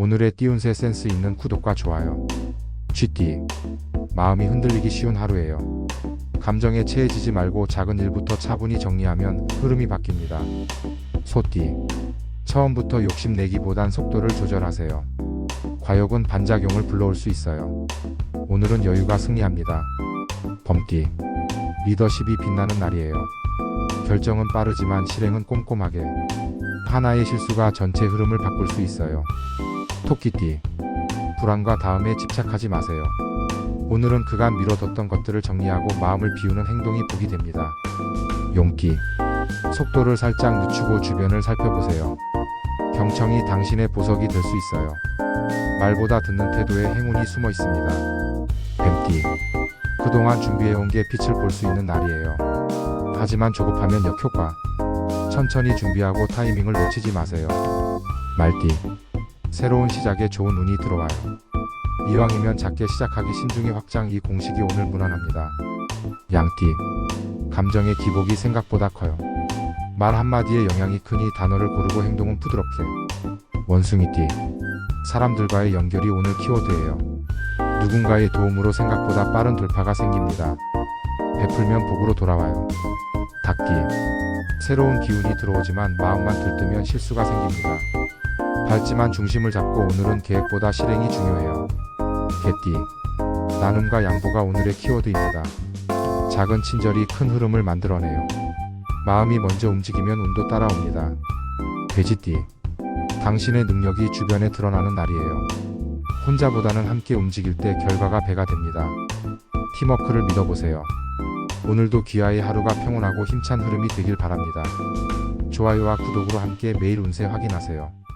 오늘의 띄운새 센스 있는 구독과 좋아요. GD. 마음이 흔들리기 쉬운 하루예요. 감정에 체해지지 말고 작은 일부터 차분히 정리하면 흐름이 바뀝니다. 소띠. 처음부터 욕심내기보단 속도를 조절하세요. 과욕은 반작용을 불러올 수 있어요. 오늘은 여유가 승리합니다. 범띠. 리더십이 빛나는 날이에요. 결정은 빠르지만 실행은 꼼꼼하게. 하나의 실수가 전체 흐름을 바꿀 수 있어요. 토끼띠. 불안과 다음에 집착하지 마세요. 오늘은 그간 미뤄뒀던 것들을 정리하고 마음을 비우는 행동이 복이 됩니다. 용기. 속도를 살짝 늦추고 주변을 살펴보세요. 경청이 당신의 보석이 될 수 있어요. 말보다 듣는 태도에 행운이 숨어 있습니다. 뱀띠. 그동안 준비해온 게 빛을 볼 수 있는 날이에요. 하지만 조급하면 역효과. 천천히 준비하고 타이밍을 놓치지 마세요. 말띠. 새로운 시작에 좋은 운이 들어와요. 이왕이면 작게 시작하기 신중히 확장 이 공식이 오늘 무난합니다. 양띠. 감정의 기복이 생각보다 커요. 말 한마디에 영향이 크니 단어를 고르고 행동은 부드럽게. 원숭이띠. 사람들과의 연결이 오늘 키워드예요. 누군가의 도움으로 생각보다 빠른 돌파가 생깁니다. 베풀면 복으로 돌아와요. 닭띠. 새로운 기운이 들어오지만 마음만 들뜨면 실수가 생깁니다. 밝지만 중심을 잡고 오늘은 계획보다 실행이 중요해요. 개띠. 나눔과 양보가 오늘의 키워드입니다. 작은 친절이 큰 흐름을 만들어내요. 마음이 먼저 움직이면 운도 따라옵니다. 돼지띠. 당신의 능력이 주변에 드러나는 날이에요. 혼자보다는 함께 움직일 때 결과가 배가 됩니다. 팀워크를 믿어보세요. 오늘도 귀하의 하루가 평온하고 힘찬 흐름이 되길 바랍니다. 좋아요와 구독으로 함께 매일 운세 확인하세요.